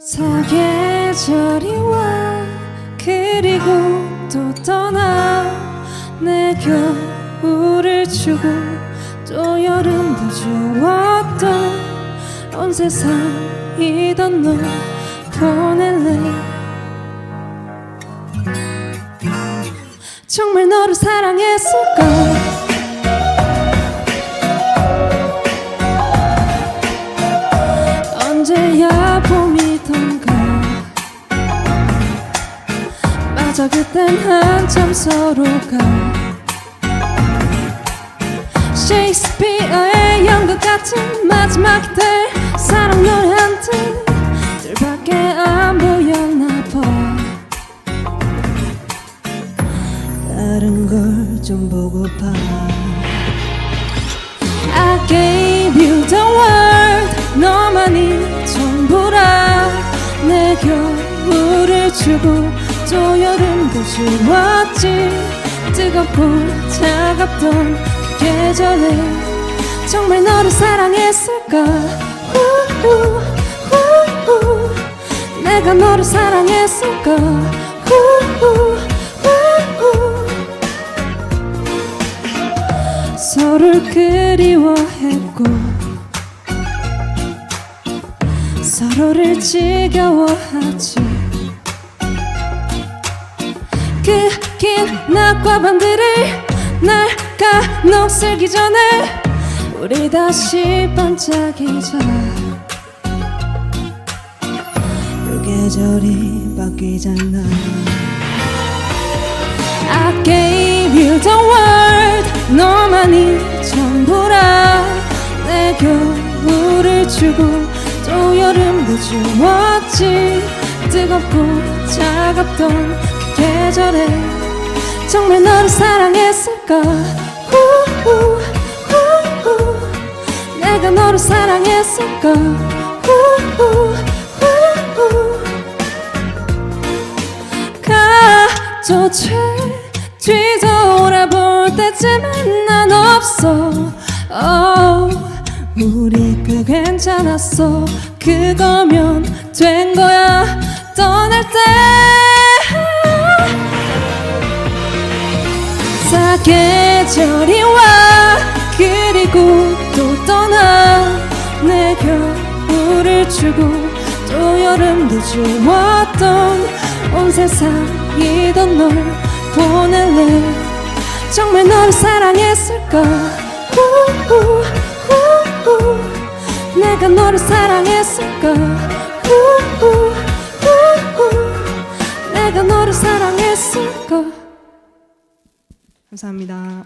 사계절이 와 그리고 또 떠나 내 겨울을 주고 또 여름도 주었던 온 세상이던 널 보낼래? 정말 너를 사랑했을까 맞아 그땐 한참 서로가 셰익스피어의 연극 같은 마지막 때 사랑 노래 한듯 들밖에 안 보였나 봐. 다른 걸 좀 보고파 I gave you the world 너만이 전부라. 내 겨울을 주고 또 여름도 주었지 뜨겁고 차갑던 그 계절에 정말 너를 사랑했을까 우우, 우우. 내가 너를 사랑했을까 우우, 우우. 서로를 그리워했고 서로를 지겨워하지 그 긴 낮과 밤들을 날가 녹슬기 전에 우리 다시 반짝이자. 그 계절이 바뀌잖아. I gave you the world 너만이 전부라. 내 겨울을 주고 또 여름도 주었지. 뜨겁고 차갑던 그 계절에 정말 너를 사랑했을까. 내가 너를 사랑했을까. 가조채 뒤돌아볼 때쯤엔 난 없어. Oh, 우리 꽤 괜찮았어. 그거면 된 거야. 떠날 때 계절이 와. 그리고 또 떠나 내 겨울을 주고 또 여름도 주었던 온 세상이던 널 보낼래. 정말 너를 사랑했을까? 우우, 우우. 내가 너를 사랑했을까? 우우, 우우. 내가 너를 사랑했을까 감사합니다